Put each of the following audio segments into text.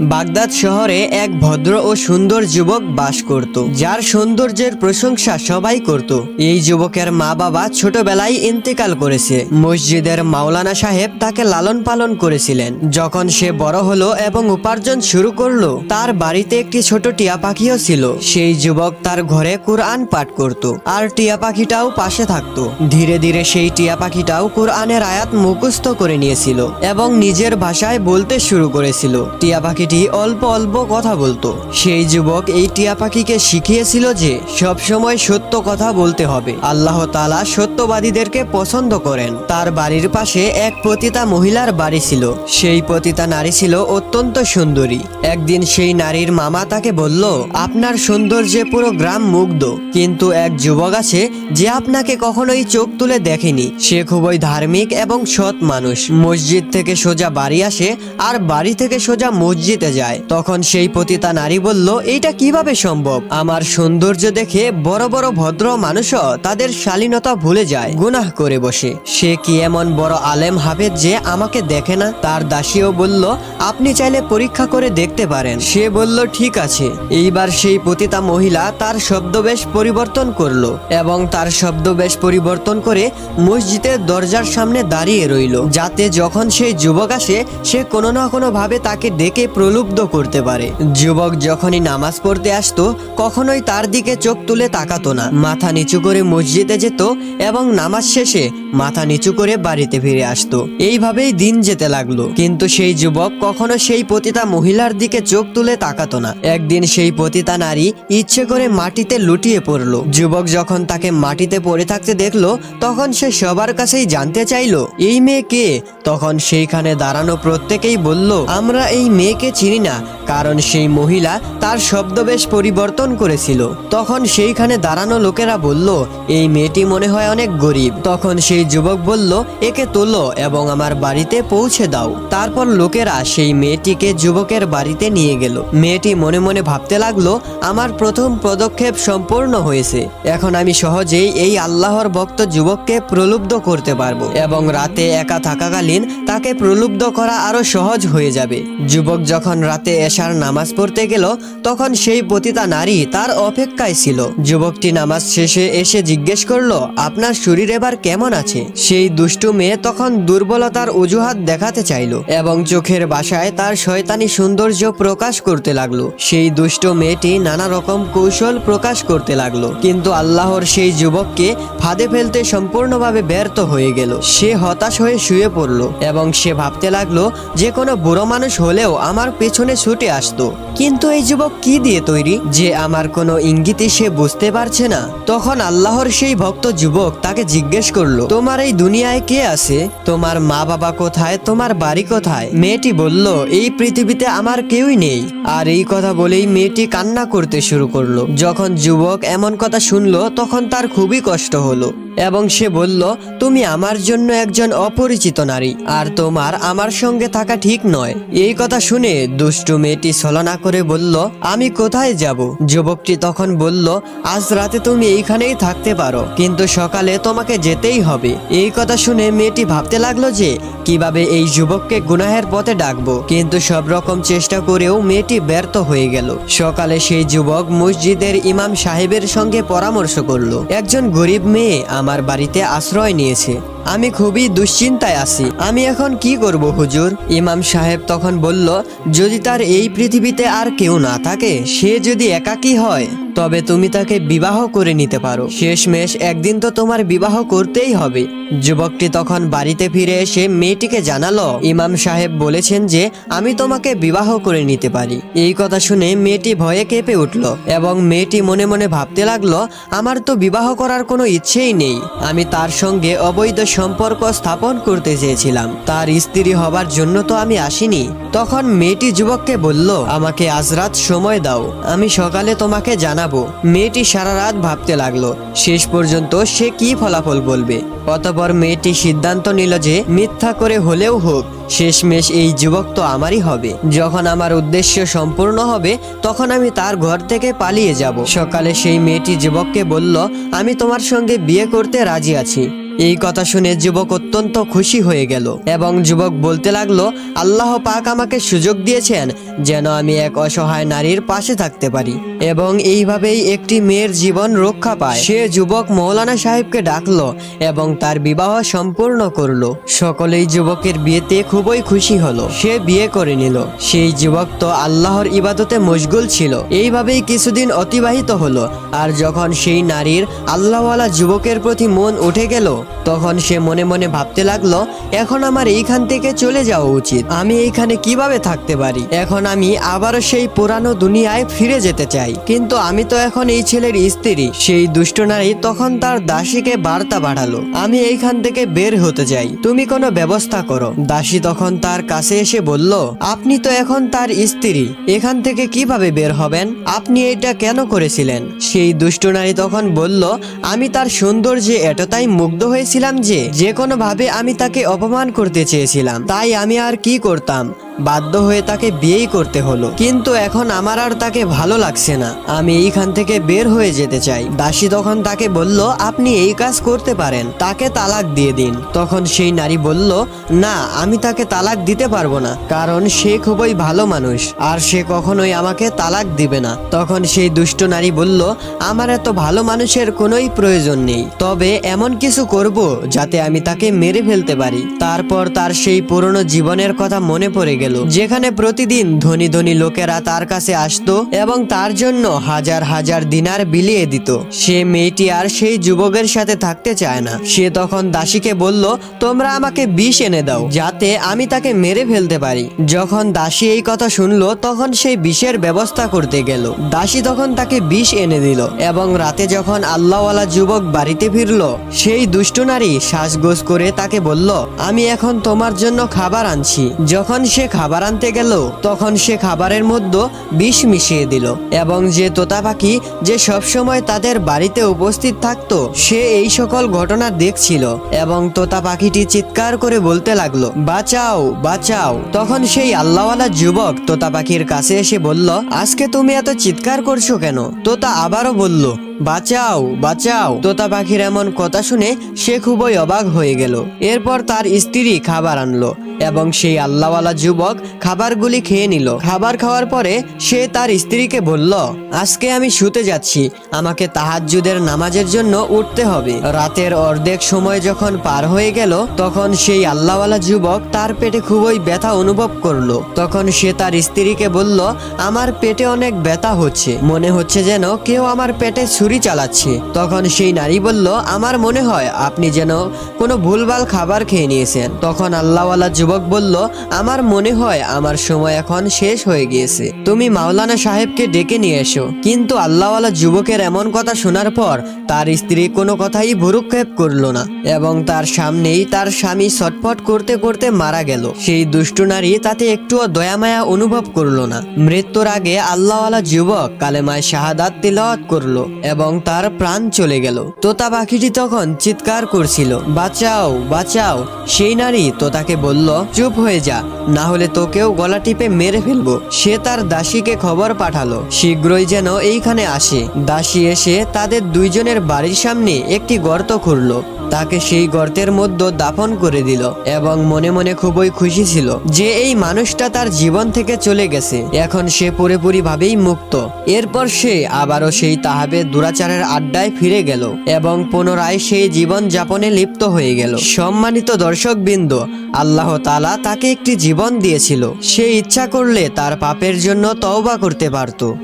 Baghdad শহরে এক ভদ্র ও সুন্দর যুবক বাস করত, যার সৌন্দর্যের প্রশংসা সবাই করত। এই যুবকের মা বাবা ছোটবেলায় ইন্তেকাল করেছে। মসজিদের মাওলানা সাহেব তাকে লালন পালন করেছিলেন। যখন সে বড় হলো এবং উপার্জন শুরু করল, তার বাড়িতে একটি ছোট টিয়া পাখিও ছিল। সেই যুবক তার ঘরে কোরআন পাঠ করত আর টিয়া পাখিটাও পাশে থাকতো। ধীরে ধীরে সেই টিয়া পাখিটাও কোরআনের আয়াত মুখস্থ করে নিয়েছিল এবং নিজের ভাষায় বলতে শুরু করেছিল। টিয়া পাখিটি অল্প অল্প কথা বলতো। সেই যুবক এই টিয়া পাখিকে শিখিয়েছিল যে সব সময় সত্য কথা বলতে হবে। আল্লাহ তাআলা সত্যবাদীদেরকে পছন্দ করেন। তার বাড়ির পাশে এক পতিতা মহিলার বাড়ি ছিল। সেই পতিতা নারী ছিল অত্যন্ত সুন্দরী। একদিন সেই নারীর মামা তাকে বলল, আপনার সৌন্দর্যে পুরো গ্রাম মুগ্ধ। কিন্তু এক যুবক আছে যে আপনাকে কখনোই চোখ তুলে দেখেনি। সে খুবই ধার্মিক এবং সৎ মানুষ। মসজিদ থেকে সোজা বাড়ি আসে আর বাড়ি থেকে সোজা মসজিদে যায়। তখন সেই পতিতা নারী বলল, এইটা কীভাবে সম্ভব? আমার সৌন্দর্য দেখে বড় বড় ভদ্র মানুষও তাদের শালীনতা ভুলে যায়, গুনাহ করে বসে। সে কি এমন বড় আলেম হাফেজ যে আমাকে দেখে না? তার দাসীও বলল, আপনি চাইলে পরীক্ষা করে দেখতে পারেন। সে বলল, ঠিক আছে। এইবার সেই পতিতা মহিলা তার শব্দবেশ পরিবর্তন করল এবং তার শব্দবেশ পরিবর্তন করে মসজিদের দরজার সামনে দাঁড়িয়ে রইল। যাতে যখন সেই যুবক আসে, সে কোনো না কোনো ভাবে তাকে ডেকে প্রলুব্ধ করতে পারে। যুবক যখনই নামাজ পড়তে আসতো, কখনোই তার দিকে চোখ তুলে তাকাতো না। মাথা নিচু করে মসজিদে যেত এবং নামাজ শেষে মাথা নিচু করে বাড়িতে ফিরে আসতো। এইভাবেই দিন যেতে লাগল। কিন্তু সেই যুবক কখনো সেই পতিতা মহিলার দিকে চোখ তুলে তাকাতো না। একদিন সেই পতিতা নারী ইচ্ছে করে মাটিতে লুটিয়ে পড়ল। যুবক যখন তাকে মাটিতে পড়ে থাকতে দেখল, তখন সে সবার কাছেই জানতে চাইলো, এই মেয়ে কে? তখন সেইখানে দাঁড়ানো প্রত্যেকেই বলল, আমরা এই মেয়েকে চিনি না। কারণ সেই মহিলা তার শব্দবেশ পরিবর্তন করেছিল। তখন সেইখানে দাঁড়ানো লোকেরা বলল, এই মেয়েটি মনে হয় অনেক গরিব। তখন সেই যুবক বলল, একে তোলো এবং আমার বাড়িতে পৌঁছে দাও। তারপর লোকেরা সেই মেয়েটিকে যুবকের বাড়িতে নিয়ে গেল। মেয়েটি মনে মনে ভাবতে লাগল, আমার প্রথম পদক্ষেপ সম্পূর্ণ হয়েছে। এখন আমি সহজেই এই আল্লাহর ভক্ত যুবককে প্রলুব্ধ করতে পারব এবং রাতে একা থাকাকালীন তাকে প্রলুব্ধ করা আরও সহজ হয়ে যাবে। যুবক যখন রাতে এশার নামাজ পড়তে গেল, তখন সেই পতিতা নারী তার অপেক্ষায় ছিল। যুবকটি নামাজ শেষে এসে জিজ্ঞেস করল, আপনার শরীর এবার কেমন আছে? সেই দুষ্টু মেয়ে তখন দুর্বলতার অজুহাত দেখাতে চাইলো এবং চোখের বাসায় তার শয়তানি সৌন্দর্য প্রকাশ করতে লাগল। সেই দুষ্ট মেয়েটি নানা রকম কৌশল প্রকাশ করতে লাগল, কিন্তু আল্লাহর সেই যুবককে ফাঁদে ফেলতে সম্পূর্ণভাবে ব্যর্থ হয়ে গেল। সে হতাশ হয়ে শুয়ে পড়ল এবং সে ভাবতে লাগল, যে কোনো বুড়ো মানুষ হলেও আমার পেছনে ছুটে আসতো। কিন্তু এই যুবক কি দিয়ে তৈরি? যে আমার কোনো ইঙ্গিতই সে বুঝতে পারছে না। তখন আল্লাহর সেই ভক্ত যুবক তাকে জিজ্ঞেস করল, তোমার এই দুনিয়ায় কে আছে? তোমার মা বাবা কোথায়? তোমার বাড়ি কোথায়? মেয়েটি বলল, এই পৃথিবীতে আমার কেউই নেই। আর এই কথা বলেই মেয়েটি কান্না করতে শুরু করল। যখন যুবক এমন কথা শুনলো, তখন তার খুবই কষ্ট হলো। এবং সে বলল, তুমি আমার জন্য একজন অপরিচিত নারী, আর তোমার আমার সঙ্গে থাকা ঠিক নয়। এই কথা শুনে দুষ্টু মেয়েটি ছলনা করে বলল, আমি কোথায় যাব? যুবকটি তখন বলল, আজ রাতে তুমি এইখানেই থাকতে পারো, কিন্তু সকালে তোমাকে যেতেই হবে। এই কথা শুনে মেয়েটি ভাবতে লাগল যে, কীভাবে এই যুবককে গুনাহের পথে ডাকবো? কিন্তু সব রকম চেষ্টা করেও মেয়েটি ব্যর্থ হয়ে গেল। সকালে সেই যুবক মসজিদের ইমাম সাহেবের সঙ্গে পরামর্শ করল। একজন গরিব মেয়ে আমার বাড়িতে আশ্রয় নিয়েছে। আমি খুবই দুশ্চিন্তায় আছি। আমি এখন কি করব হুজুর? ইমাম সাহেব তখন বলল, যদি তার এই পৃথিবীতে আর কেউ না থাকে, সে যদি একাকী হয় তবে তুমি তাকে বিবাহ করে নিতে পারো। শেষমেশ একদিন তো তোমার বিবাহ করতেই হবে। যুবকটি তখন বাড়িতে ফিরে এসে মেয়েটিকে জানালো, ইমাম সাহেব বলেছেন যে আমি তোমাকে বিবাহ করে নিতে পারি। এই কথা শুনে মেয়েটি ভয়ে কেঁপে উঠল এবং মেয়েটি মনে মনে ভাবতে লাগল, আমার তো বিবাহ করার কোনো ইচ্ছেই নেই। আমি তার সঙ্গে অবৈধ সম্পর্ক স্থাপন করতে চেয়েছিলাম। তার স্ত্রী হবার জন্য তো আমি আসিনি। তখন মেয়েটি যুবককে বলল, আমাকে আজ রাত সময় দাও। আমি সকালে তোমাকে জানাব। মেয়েটি সারা রাত ভাবতে লাগল, শেষ পর্যন্ত সে কি ফলাফল বলবে। অতপর মেয়েটি সিদ্ধান্ত নিল যে মিথ্যা করে হলেও হোক, শেষমেশ এই যুবক তো আমারই হবে। যখন আমার উদ্দেশ্য সম্পূর্ণ হবে, তখন আমি তার ঘর থেকে পালিয়ে যাব। সকালে সেই মেয়েটি যুবককে বলল, আমি তোমার সঙ্গে বিয়ে করতে রাজি আছি। এই কথা শুনে যুবক অত্যন্ত খুশি হয়ে গেল এবং যুবক বলতে লাগল, আল্লাহ পাক আমাকে সুযোগ দিয়েছেন যেন আমি এক অসহায় নারীর পাশে থাকতে পারি। এবং এইভাবেই একটি মেয়ের জীবন রক্ষা পায়। সে যুবক মৌলানা সাহেবকে ডাকলো এবং তার বিবাহ সম্পূর্ণ করল। সকলেই যুবকের বিয়েতে খুবই খুশি হলো। সে বিয়ে করে নিল। সেই যুবক তো আল্লাহর ইবাদতে মশগুল ছিল। এইভাবেই কিছুদিন অতিবাহিত হলো। আর যখন সেই নারীর আল্লাহওয়ালা যুবকের প্রতি মন উঠে গেল, তখন সে মনে মনে ভাবতে লাগল, এখন আমার এইখান থেকে চলে যাওয়া উচিত। আমি এইখানে কীভাবে থাকতে পারি? এখন আমি আবারও সেই পুরানো দুনিয়ায় ফিরে যেতে চাই। কিন্তু আমি তো এখন এই ছেলের স্ত্রী। সেই দুষ্ট নারী তখন তার দাসীকে বার্তা পাঠালো। আমি এইখান থেকে বের হতে চাই। তুমি কোনো ব্যবস্থা করো। দাসী তখন তার কাছে এসে বলল, আপনি তো এখন তার স্ত্রী। এখান থেকে কীভাবে বের হবেন? আপনি এটা কেন করেছিলেন? সেই দুষ্ট নারী তখন বলল, আমি তার সৌন্দর্যে এতটাই মুগ্ধ হয়েছিলাম যে যে কোনো ভাবে আমি তাকে অপমান করতে চেয়েছিলাম। তাই আমি আর কি করতাম? বাধ্য হয়ে তাকে বিয়েই করতে হলো। কিন্তু এখন আমার আর তাকে ভালো লাগছে না। আমি এইখান থেকে বের হয়ে যেতে চাই। দাসী তখন তাকে বলল, আপনি এই কাজ করতে পারেন। তাকে তালাক দিয়ে দিন। তখন সেই নারী বলল, না, আমি তাকে তালাক দিতে পারব না, কারণ সে খুবই ভালো মানুষ, আর সে কখনোই আমাকে তালাক দিবে না। তখন সেই দুষ্ট নারী বলল, আমার এত ভালো মানুষের কোনোই প্রয়োজন নেই। তবে এমন কিছু করব যাতে আমি তাকে মেরে ফেলতে পারি। তারপর তার সেই পুরনো জীবনের কথা মনে পড়ে গেল। যেখানে প্রতিদিন ধনী ধনী লোকেরা তার কাছে আসতো এবং তার জন্য হাজার হাজার দিনার বিলিয়ে দিত। সে মেয়েটি আর সেই যুবকের সাথে থাকতে চায় না। সে তখন দাসীকে বলল, তোমরা আমাকে বিষ এনে দাও, যাতে আমি তাকে মেরে ফেলতে পারি। যখন দাসী এই কথা শুনলো, তখন সেই বিষের ব্যবস্থা করতে গেল। দাসী তখন তাকে বিষ এনে দিল এবং রাতে যখন আল্লাহওয়ালা যুবক বাড়িতে ফিরল, সেই দুষ্ট নারী শ্বাসগোস করে তাকে বলল, আমি এখন তোমার জন্য খাবার আনছি। যখন সে খাবার আনতে গেল, তখন সে খাবারের মধ্যে বিষ মিশিয়ে দিল এবং যে তোতা পাখি যে সবসময় তাদের বাড়িতে উপস্থিত থাকত, সে এই সকল ঘটনা দেখছিল এবং তোতা পাখিটি চিৎকার করে বলতে লাগল, বাঁচাও বাঁচাও। তখন সেই আল্লাহওয়ালা যুবক তোতা পাখির কাছে এসে বলল, আজকে তুমি এত চিৎকার করছ কেন? তোতা আবারও বলল বাঁচাও বাঁচাও। তোতা পাখির এমন কথা শুনে সে খুবই অবাক হয়ে গেল। এরপর তার স্ত্রী খাবার আনলো এবং সেই আল্লাহওয়ালা যুবক খাবারগুলি খেয়ে নিল। খাবার খাওয়ার পরে সে তার স্ত্রীকে বলল, আজকে আমি শুতে যাচ্ছি। আমাকে তাহাজ্জুদের নামাজের জন্য উঠতে হবে। রাতের অর্ধেক সময় যখন পার হয়ে গেল, তখন সেই আল্লাহওয়ালা যুবক তার পেটে খুবই ব্যথা অনুভব করল। তখন সে তার স্ত্রীকে বলল, আমার পেটে অনেক ব্যথা হচ্ছে। মনে হচ্ছে যেন কেউ আমার পেটে চালাচ্ছে। তখন সেই নারী বলল, আমার মনে হয় আপনি যেন কোনো ভুলভাল খাবার খেয়ে নিয়েছেন। তখন আল্লাহওয়ালা যুবক বলল, আমার মনে হয় আমার সময় এখন শেষ হয়ে গিয়েছে। তুমি মাওলানা সাহেবকে ডেকে নিয়ে এসো। কিন্তু আল্লাহওয়ালা যুবকের এমন কথা শোনার পর তার স্ত্রী কোনো কথাই ভুরুক্ষেপ করল না এবং তার সামনেই তার স্বামী ছটফট করতে করতে মারা গেল। সেই দুষ্ট নারী তাতে একটুও দয়ামায়া অনুভব করল না। মৃত্যুর আগে আল্লাহওয়ালা যুবক কালেমায় শাহাদাত তিলাওয়াত করল এবং তার প্রাণ চলে গেল। তোতা পাখিটি তখন চিৎকার করছিল, বাঁচাও বাঁচাও। সেই নারী তোতাকে বলল, চুপ হয়ে যা, না হলে তোকেও গলা টিপে মেরে ফেলব। সে তার দাসীকে খবর পাঠালো, শীঘ্রই যেন এইখানে আসে। দাসী এসে তাদের দুইজনের বাড়ির সামনে একটি গর্ত খুঁড়লো। তাকে সেই গর্তের মধ্যে দাফন করে দিল এবং মনে মনে খুবই খুশি ছিল যে এই মানুষটা তার জীবন থেকে চলে গেছে। এখন সে পুরোপুরি ভাবেই মুক্ত। এরপর সে আবারও সেই তাহাবে দুরাচারের আড্ডায় ফিরে গেল এবং পুনরায় সেই জীবন যাপনে লিপ্ত হয়ে গেল। সম্মানিত দর্শক দর্শকবৃন্দ, আল্লাহ তালা তাকে একটি জীবন দিয়েছিল। সে ইচ্ছা করলে তার পাপের জন্য তওবা করতে পারতো।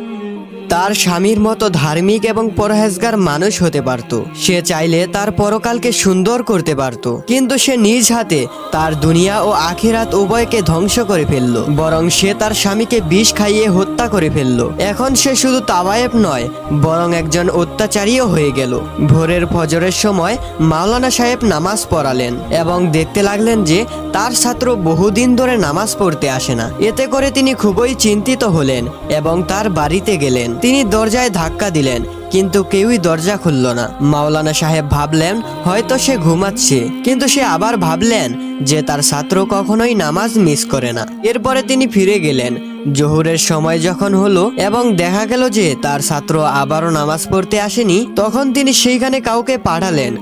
তার স্বামীর মতো ধার্মিক এবং পরহেজগার মানুষ হতে পারত। সে চাইলে তার পরকালকে সুন্দর করতে পারত। কিন্তু সে নিজ হাতে তার দুনিয়া ও আখিরাত উভয়কে ধ্বংস করে ফেলল। বরং সে তার স্বামীকে বিষ খাইয়ে হত্যা করে ফেলল। এখন সে শুধু তাওয়ায়েব নয়, বরং একজন অত্যাচারীও হয়ে গেল। ভোরের ফজরের সময় মাওলানা সাহেব নামাজ পড়ালেন এবং দেখতে লাগলেন যে তার ছাত্র বহুদিন ধরে নামাজ পড়তে আসে না। এতে করে তিনি খুবই চিন্তিত হলেন এবং তার বাড়িতে গেলেন। তিনি দরজায় ধাক্কা দিলেন, কিন্তু কেউই দরজা খুলল না। মাওলানা সাহেব ভাবলেন, হয়তো সে ঘুমাচ্ছে, কিন্তু সে আবার ভাবলেন যে তার ছাত্র কখনোই নামাজ মিস করে না। এরপরে তিনি ফিরে গেলেন। জোহরের সময় যখন হলো এবং দেখা গেল যে তার ছাত্র আবারও নামাজ পড়তে আসেনি, তখন তিনি সেইখানে কাউকে পাঠালেন।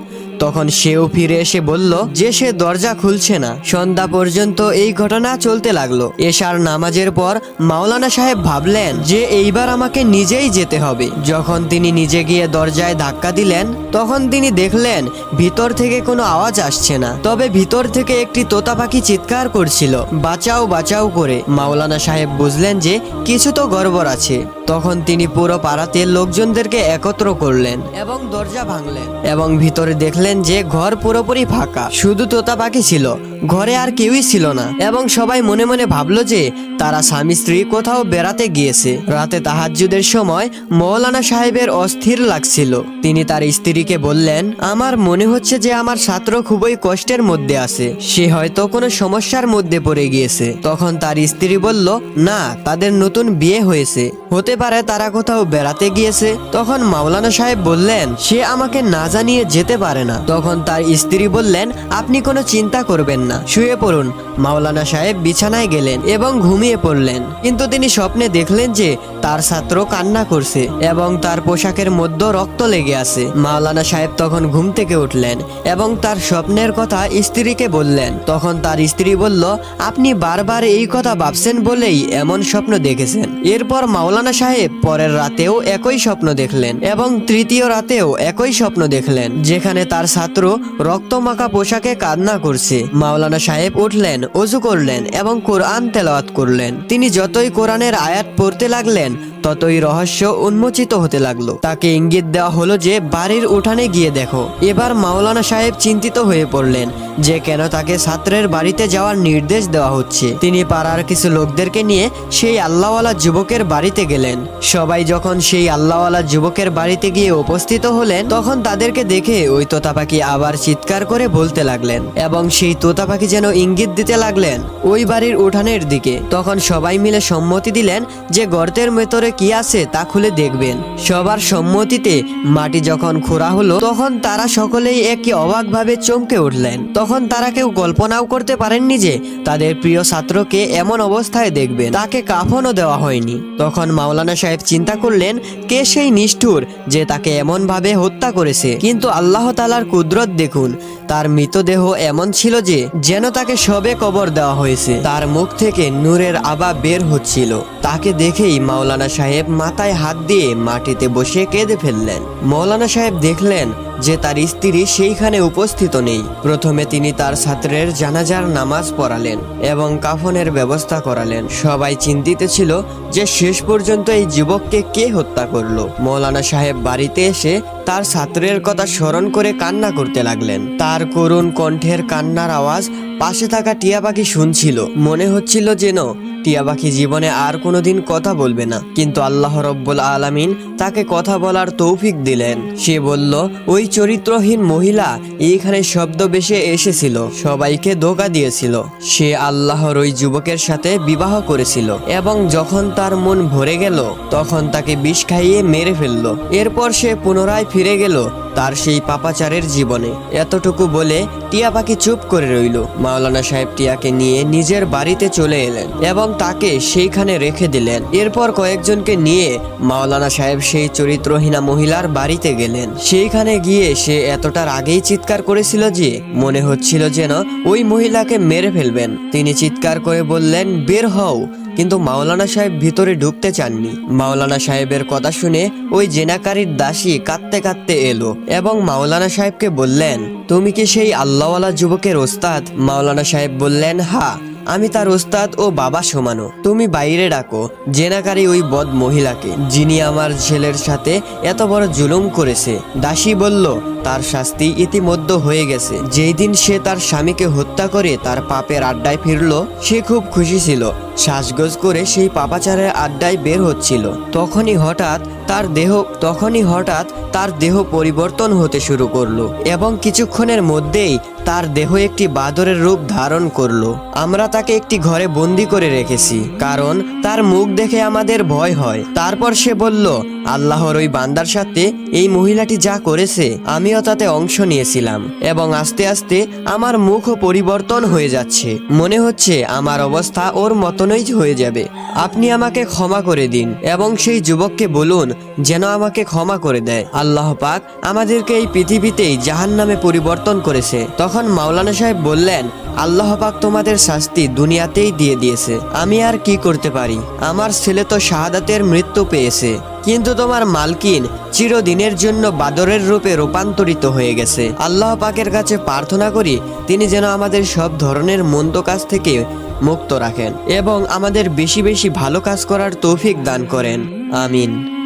তখন সেও ফিরে এসে বলল, যে সে দরজা খুলছে না, সন্ধ্যা পর্যন্ত এই ঘটনা চলতে লাগল। এশার নামাজের পর মাওলানা সাহেব ভাবলেন যে এইবার আমাকে নিজেই যেতে হবে। যখন তিনি নিজে গিয়ে দরজায় ধাক্কা দিলেন, তখন তিনি দেখলেন ভিতর থেকে কোনো আওয়াজ আসছে না। তবে ভিতর থেকে একটি তোতা পাখি চিৎকার করছিল। বাঁচাও বাঁচাও করে। মাওলানা সাহেব বুঝলেন যে কিছু তো গড়বড় আছে। তখন তিনি পুরো পাড়াতে লোকজনদেরকে একত্র করলেন এবং দরজা ভাঙলেন এবং ভিতরে দেখলেন যে ঘর পুরোপুরি ফাঁকা, শুধু তোতা পাখি ছিল, ঘরে আর কেউই ছিল না। এবং সবাই মনে মনে ভাবলো যে তারা স্বামী স্ত্রী কোথাও বেড়াতে গিয়েছে। রাতে তাহাজ্জুদের সময় মৌলানা সাহেবের অস্থির লাগছিল। তিনি তার স্ত্রীকে বললেন, আমার মনে হচ্ছে যে আমার ছাত্র খুবই কষ্টের মধ্যে আছে। সে হয়তো কোনো সমস্যার মধ্যে পড়ে গিয়েছে। তখন তার স্ত্রী বলল, না, তাদের নতুন বিয়ে হয়েছে। হতে পারে তারা কোথাও বেড়াতে গিয়েছে। তখন মাওলানা সাহেব বললেন, সে আমাকে না জানিয়ে যেতে পারে না। তখন তার স্ত্রী বললেন, আপনি কোনো চিন্তা করবেন না। শুয়ে পড়ুন। মাওলানা সাহেব বিছানায় গেলেন এবং ঘুমিয়ে পড়লেন। কিন্তু তিনি স্বপ্নে দেখলেন যে তার ছাত্র কান্না করছে এবং তার পোশাকের মধ্যে রক্ত লেগে আছে। মাওলানা সাহেব তখন ঘুম থেকে উঠলেন এবং তার স্বপ্নের কথা স্ত্রীকে বললেন। তখন তার স্ত্রী বলল, আপনি বারবার এই কথা ভাবছেন বলেই এমন স্বপ্ন দেখেছেন। এরপর মাওলানা সাহেব পরের রাতেও একই স্বপ্ন দেখলেন এবং তৃতীয় রাতেও একই স্বপ্ন দেখলেন, যেখানে তার ছাত্র রক্তমাখা পোশাকে কান্না করছে। মাওলানা সাহেব উঠলেন, অজু করলেন এবং কোরআন তেলাওয়াত করলেন। তিনি যতই কোরআনের আয়াত পড়তে লাগলেন ততই রহস্য উন্মোচিত হতে লাগল। তাকে ইঙ্গিত দেওয়া হলো যে, বাড়ির উঠানে গিয়ে দেখো। এবার মাওলানা সাহেব চিন্তিত হয়ে পড়লেন যে, কেন তাকে ছাত্রের বাড়িতে যাওয়ার নির্দেশ দেওয়া হচ্ছে। তিনি পাড়ার কিছু লোকদেরকে নিয়ে সেই আল্লাহওয়ালা যুবকের বাড়িতে গেলেন। সবাই যখন সেই আল্লাহওয়ালা যুবকের বাড়িতে গিয়ে উপস্থিত হলেন, তখন তাদেরকে দেখে ওই তোতা পাখি আবার চিৎকার করে বলতে লাগলেন এবং সেই তোতা পাখি যেন ইঙ্গিত দিতে লাগলেন ওই বাড়ির উঠানের দিকে। তখন সবাই মিলে সম্মতি দিলেন যে, গর্তের ভেতরে কি আছে তা খুলে দেখবেন। সবার সম্মতিতে মাটি যখন খোঁড়া হলো, তখন তারা সকলেই একই অবাকভাবে চমকে উঠলেন। তখন তারা কেউ কল্পনাও করতে পারেননি যে তাদের প্রিয় ছাত্রকে এমন অবস্থায় দেখবেন। তাকে কাফনও দেওয়া হয়নি। তখন মাওলানা সাহেব চিন্তা করলেন, কে সেই নিষ্ঠুর যে তাকে এমন ভাবে হত্যা করেছে? কিন্তু আল্লাহ তালার কুদরত দেখুন, তার মৃতদেহ এমন ছিল যে যেন তাকে সবে কবর দেওয়া হয়েছে। তার মুখ থেকে নূরের আবা বের হচ্ছিল। তাকে দেখেই মাওলানা সাহেব মাথায় হাত দিয়ে মাটিতে বসে কেঁদে ফেললেন। মৌলানা সাহেব দেখলেন যে তার স্ত্রী সেইখানে উপস্থিত নেই। প্রথমে তিনি তার ছাত্রের জানাজার নামাজ পড়ালেন এবং কাফনের ব্যবস্থা করালেন। সবাই চিন্তিত ছিল যে শেষ পর্যন্ত এই যুবককে কে হত্যা করল। মৌলানা সাহেব বাড়িতে এসে তার ছাত্রের কথা স্মরণ করে কান্না করতে লাগলেন। তার করুণ কণ্ঠের কান্নার আওয়াজ পাশে থাকা টিয়া পাখি শুনছিল। মনে হচ্ছিল যেন টিয়া পাখি জীবনে আর কোনোদিন কথা বলবে না। কিন্তু আল্লাহ রব্বুল আলামিন তাকে কথা বলার তৌফিক দিলেন। সে বলল, ওই চরিত্রহীন মহিলা এইখানে শব্দ বেশে এসেছিল, সবাইকে ধোকা দিয়েছিল। সে আল্লাহর ওই যুবকের সাথে বিবাহ করেছিল এবং যখন তার মন ভরে গেল, তখন তাকে বিষ খাইয়ে মেরে ফেলল। এরপর সে পুনরায় ফিরে গেল তার সেই পাপাচারের জীবনে। এতটুকু বলে টিয়া পাখি চুপ করে রইল। মাওলানা সাহেব টিয়াকে নিয়ে নিজের বাড়িতে চলে এলেন এবং তাকে সেইখানে রেখে দিলেন। এরপর কয়েকজনকে নিয়ে মাওলানা সাহেব সেই চরিত্রহীনা মহিলার বাড়িতে গেলেন। সেইখানে গিয়ে সে এতটার আগেই চিৎকার করেছিল যে, মনে হচ্ছিল যেন ওই মহিলাকে মেরে ফেলবেন। তিনি চিৎকার করে বললেন, বের হও। কিন্তু মাওলানা সাহেব ভিতরে ঢুকতে চাননি। মাওলানা সাহেবের কথা শুনে ওই জেনাকারীর দাসী কাঁদতে কাঁদতে এলো এবং মাওলানা সাহেবকে বললেন, তুমি কি সেই আল্লাহওয়ালা যুবকের ওস্তাদ? মাওলানা সাহেব বললেন, হা। আমি তার ওস্তাদ ও বাবা সমানো তুমি বাইরে ডাকো, জেনাকারী ওই বদ মহিলাকে, যিনি আমার ছেলের সাথে এত বড় জুলুম করেছে। দাসী বলল, তার শাস্তি ইতিমধ্যে হয়ে গেছে। যেই দিন সে তার স্বামীকে হত্যা করে তার পাপের আড্ডায় ফিরল, সে খুব খুশি ছিল। শ্বাসগোজ করে সেই পাপাচারের আড্ডায় বের হচ্ছিল। তখনই হঠাৎ তার দেহ, তখনই হঠাৎ তার দেহ পরিবর্তন হতে শুরু করল এবং কিছুক্ষণের মধ্যেই তার দেহ একটি বাদরের রূপ ধারণ করল। আমরা তাকে একটি ঘরে বন্দি করে রেখেছি, কারণ তার মুখ দেখে আমাদের ভয় হয়। তারপর সে বলল আল্লাহর ওই বান্দার সাথে এই মহিলাটি যা করেছে, আমিও তাতে অংশ নিয়েছিলাম এবং আস্তে আস্তে আমার মুখও পরিবর্তন হয়ে যাচ্ছে। মনে হচ্ছে আমার অবস্থা ওর মতনই হয়ে যাবে। আপনি আমাকে ক্ষমা করে দিন এবং সেই যুবককে বলুন যেন আমাকে ক্ষমা করে দেয়। আল্লাহ পাক আমাদেরকে এই পৃথিবীতেই জাহান নামে পরিবর্তন করেছে। তখন মাওলানা সাহেব বললেন, আল্লাহ পাক তোমাদের শাস্তি দুনিয়াতেই দিয়ে দিয়েছে। আমি আর কি করতে পারি? আমার ছেলে তো শাহাদাতের মৃত্যু পেয়েছে। কিন্তু তোমার মালকিন চিরদিনের জন্য বাদরের রূপে রূপান্তরিত হয়ে গেছে। আল্লাহ পাকের কাছে প্রার্থনা করি, তিনি যেন আমাদের সব ধরনের মন্দ কাজ থেকে মুক্ত রাখেন এবং আমাদের বেশি বেশি ভালো কাজ করার তৌফিক দান করেন। আমিন।